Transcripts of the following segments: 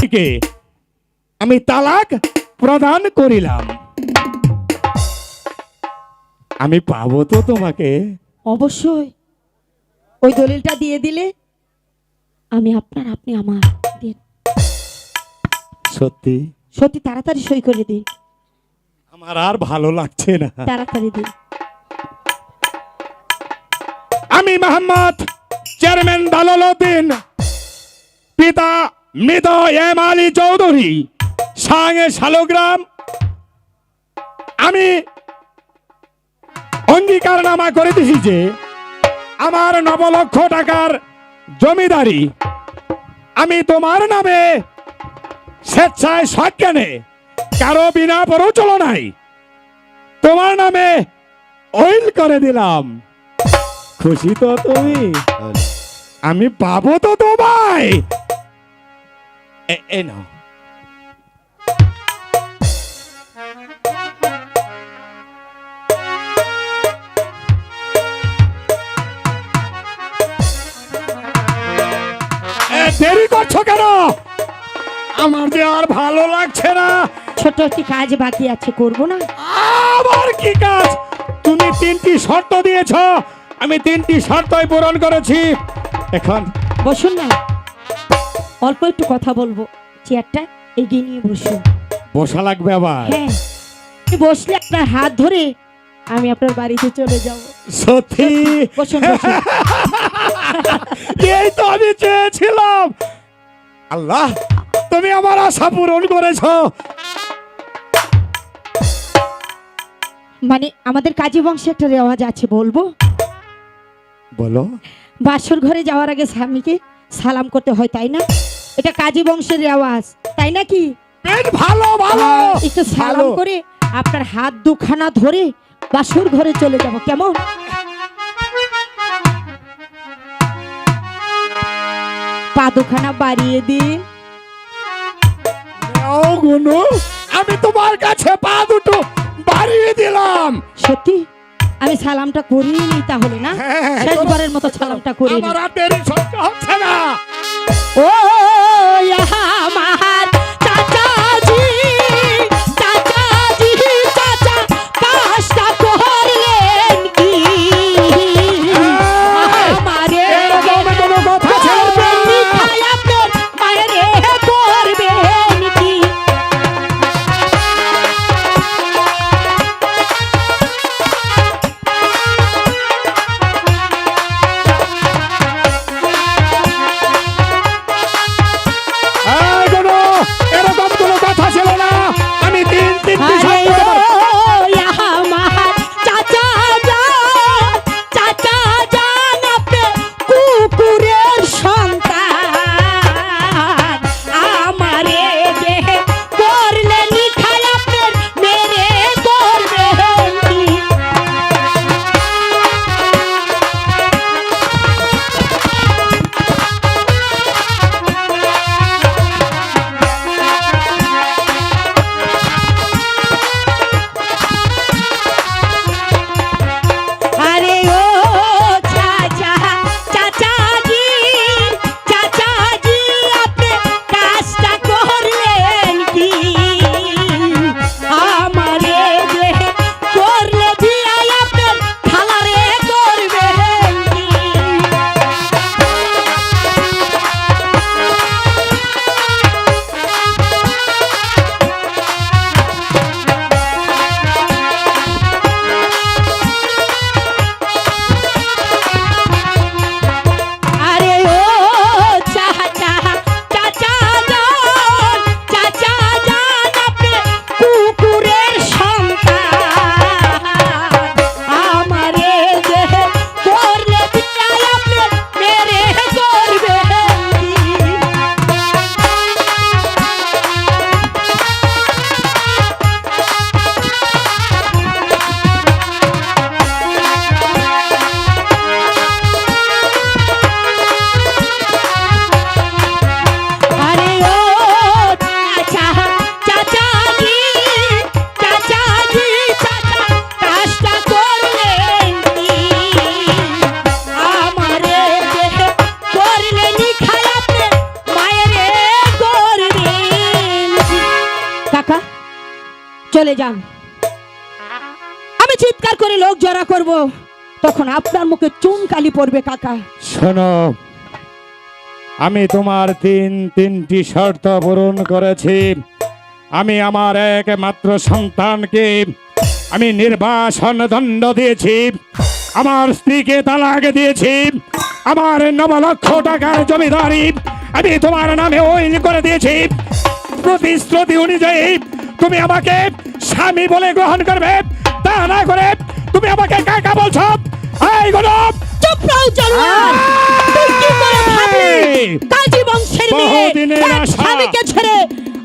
থেকে আমি তালাক প্রদান করিলাম। আমি পাবো তো তোমাকে। অবশ্যই। ওই দলিলটা দিয়ে দিলে আমি আপনার আপনি আমার। দিন। সত্যি? সত্যি তাড়াতাড়ি সই করে দিন। আমার আর ভালো লাগছে না। তাড়াতাড়ি দিন। আমি মোহাম্মদ চেয়ারম্যান দালালউদ্দিন পিতা মৃত এম আলী চৌধুরী সাঙে শালগ্রাম। আমি অঙ্গীকারনামা করে দিছি যে আমার নব লক্ষ টাকার জমিদারি আমি তোমার নামে স্বেচ্ছায় সজ্ঞানে কারও বিনা প্রচলনায় তোমার নামে ওইল করে দিলাম। খুশি তো তুমি? আমি পাবো তো তোমায়। এ- এ নাও দেরি করছ কেন? আমার যে আর ভালো লাগছে না। ছোট একটি কাজ বাকি আছে করব না? আবার কি কাজ? তুমি তিনটি শর্ত দিয়েছ। আমি তিনটি শর্তই পূরণ করেছি। এখন বসুন না। অল্প একটু কথা বলব। চেয়ারটা এগিয়ে নিয়ে বসুন। বসা লাগবে আবার? হ্যাঁ। বসলে আপনার হাত ধরে আমি আপনার বাড়িতে চলে যাব। সত্যি? বসুন বসুন। এই তো আমি চেয়েছিলাম। আল্লাহ তুমি আমার আশা পূরণ করেছ। মানে আমাদের কাজী বংশে একটা রেওয়াজ আছে বলব? বলো। বাসর ঘরে যাওয়ার আগে স্বামীকে সালাম করতে হয় তাই না? এটা কাজী বংশের রেওয়াজ তাই নাকি? ভালো ভালো। একটু সালাম করে আপনার হাত দুখানা ধরে বাসর ঘরে চলে যাব কেমন? পা দুখানা বাড়িয়ে দিন আমি তোমার কাছে পা দুটো বাড়িয়ে দিলাম। সত্যি? আমি সালামটা করিয়ে নি তাহলে না? হ্যাঁ, শেষবারের মতো সালামটা করিয়ে আমার আর দেরি সহ্য হচ্ছে না। ও আমার যান। আমি চিৎকার করে লোক জড়া করব। তখন আপনার মুখে চুন কালি পড়বে, কাকা। শোনো, আমি তোমার তিন তিনটি শর্ত পূরণ করেছি। আমি আমার একমাত্র সন্তানকে আমি নির্বাসন দণ্ড দিয়েছি। আমার স্ত্রীকে তালাক দিয়েছি। আমার নব লক্ষ টাকার জমিদারি আমি তোমার নামে ওইল করে দিয়েছি। প্রতিশ্রুতি অনুযায়ী তুমি আমাকে স্বামী বলে গ্রহণ করবে তা না করে তুমি আমাকে কাকা বলছো? এই গরব! চুপ রও জানোয়ার তুই কি করে ভাবলি? কাজী বংশের মেয়ে এক স্বামীকে ছেড়ে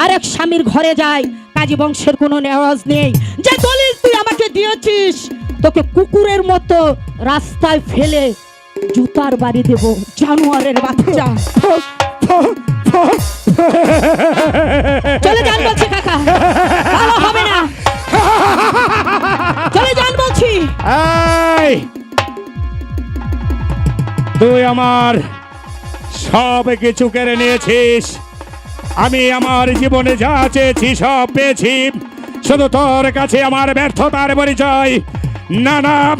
আরেক স্বামীর ঘরে যায়। কাজী বংশের কোনো নেওয়াজ নেই। যে দলিল তুই আমাকে দিয়েছিস তোকে কুকুরের মতো রাস্তায় ফেলে জুতার বাড়ি দেব জানোয়ারের বাচ্চা। চলে যান বলছি কাকা। এই! তুই আমার সব কিছু কেড়ে নিয়েছিস। আমি আমার জীবনে যা চেয়েছি, সব পেয়েছি। শুধু তোর কাছে আমার ব্যর্থতার পরিচয়। না না,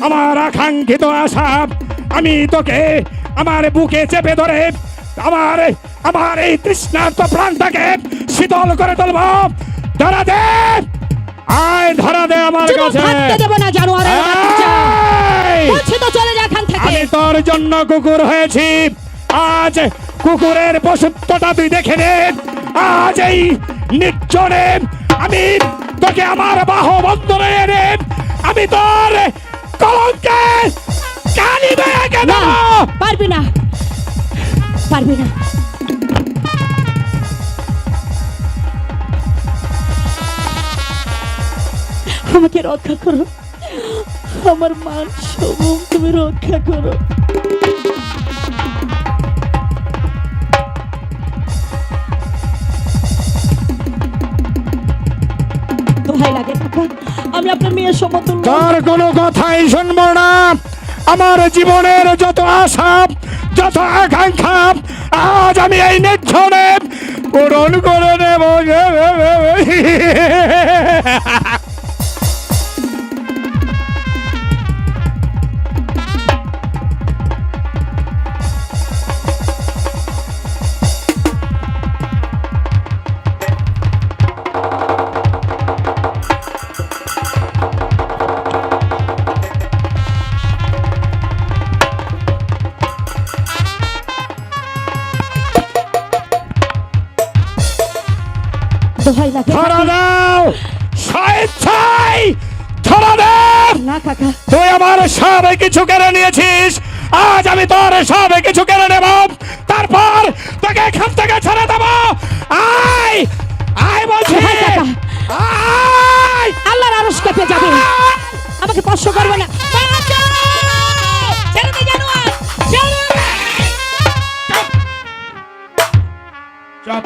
আমার আকাঙ্ক্ষিত আশা, আমি তোকে আমার বুকে চেপে ধরে আমার আমার এই তৃষ্ণার্ত প্রাণটাকে শীতল করে তুলব। ধরা দে! আয় ধরা দে আমার কাছে। দেব না জানোয়ারের বাচ্চা। বলছি তো চলে যা এখান থেকে। আমি তোর জন্য কুকুর হয়েছি। আজ কুকুরের পশুত্বটা তুই দেখে নে। আজ এই নির্জনে আমি তোকে আমার বাহু বন্ধনে এনে আমি তোর কলঙ্কে কালি বেয়াকে না পারবি না। পারবি না। আমাকে রক্ষা করো। আমার মান সম্মান তুমি রক্ষা করো। তোর কোনো কথাই শুনব না। আমার জীবনের যত আশা, যত আকাঙ্ক্ষা, আজ আমি এই নির্ঝরে পূরণ করে নেব। তুই আমার সব কিছু কেড়ে নিয়েছিস। আজ আমি তোর সব কিছু কেড়ে নেব। তারপর তোকে এখান থেকে ছেড়ে দেব। আয়! আয় বলছি! হ্যাঁ, আয়! আল্লাহর আরশ কেঁপে যাবে। আমাকে স্পর্শ করবে না। বাঁচাও! ছেড়ে দে জানোয়ার! ছেড়ে দে! চুপ।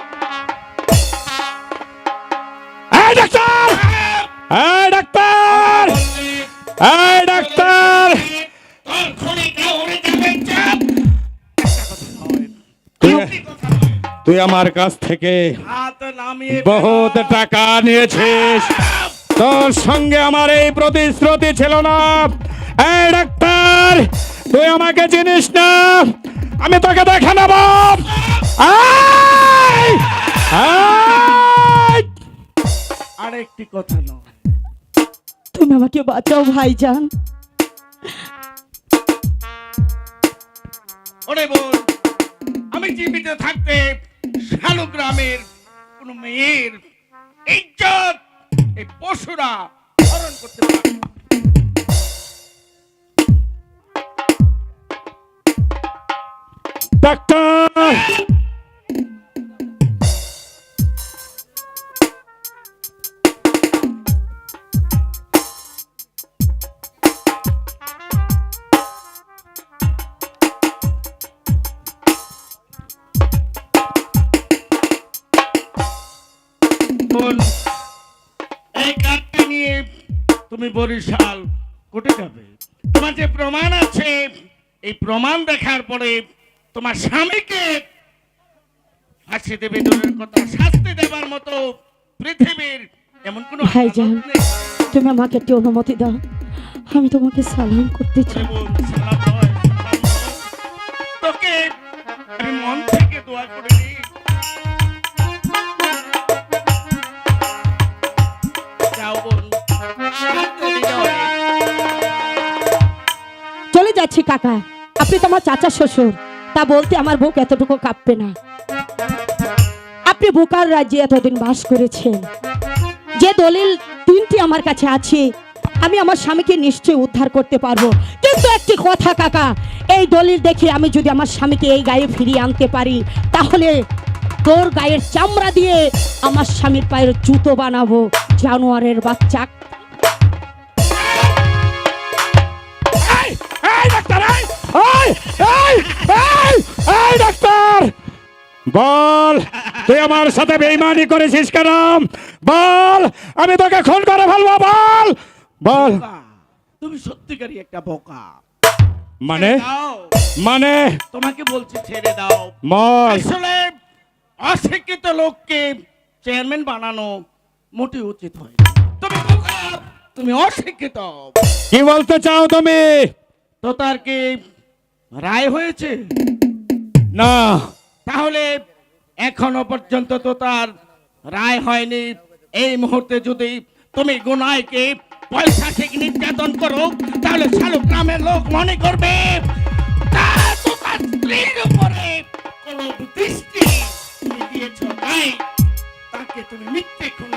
এই ডাক্তার! এই ডাক্তার এই ডাক্তার! তুই- আমার কাছ থেকে হাত বহুত টাকা নিয়েছিস। তোর সঙ্গে আমার এই প্রতিশ্রুতি ছিল না। এই ডাক্তার, তুই আমাকে চিনিস না। আমি তোকে দেখে নেব! আরেকটি কথা তুমি আমাকে বাঁচাও ভাইজান। ওরে বোন আমি জীবিত থাকতে শালু গ্রামের কোন মেয়ের ইজ্জত এই পশুরা হরণ করতে পারে ডাক্তার! তুমি বরিশাল কোটে যাবে তোমার যে প্রমাণ আছে এই প্রমাণ দেখার পরে তোমার স্বামীকে ফাঁসি দেবে দূরের কথা শাস্তি দেবার মতো পৃথিবীর এমন কোনো ভাইজান। তুমি আমাকে একটি অনুমতি দাও আমি তোমাকে সালাম করতে চাই। তোকে আমি মন থেকে দোয়া করে দিই যাচ্ছি কাকা। আপনি তো আমার চাচা শ্বশুর। তা বলতে আমার বুক এতটুকু কাঁপবে না। আপনি বুকার রাজ্যে এতদিন বাস করেছেন। যে দলিল তিনটি আমার কাছে আছে, আমি আমার স্বামীকে নিশ্চয়ই উদ্ধার করতে পারব। কিন্তু একটি কথা কাকা, এই দলিল দেখে আমি যদি আমার স্বামীকে এই গায়ে ফিরিয়ে আনতে পারি, তাহলে তোর গায়ের চামড়া দিয়ে আমার স্বামীর পায়ের জুতো বানাবো, জানোয়ারের বাচ্চা এই ডাক্তার! বল তুই আমার সাথে বেইমানি করেছিস কেন? বল আমি তোকে খুন করে ফেলব বল! বল। তুমি সত্যিকারই একটা বোকা। মানে? মানে? তোমাকে বলছি ছেড়ে দাও। আসলে অশিক্ষিত লোককে চেয়ারম্যান বানানো মোটে উচিত হয় তুমি বোকা, তুমি অশিক্ষিত। কি বলতে চাও তুমি? তো তার কি রায় হয়েছে? না। তাহলে এখনও পর্যন্ত তো তার রায় হয়নি। এই মুহূর্তে যদি তুমি গুনাইকে পয়সা থেকে নির্যাতন করো, তাহলে শালুক গ্রামের লোক মনে করবে তার দৃষ্টি দিয়েছ তাকে তুমি মিথ্যে খুনে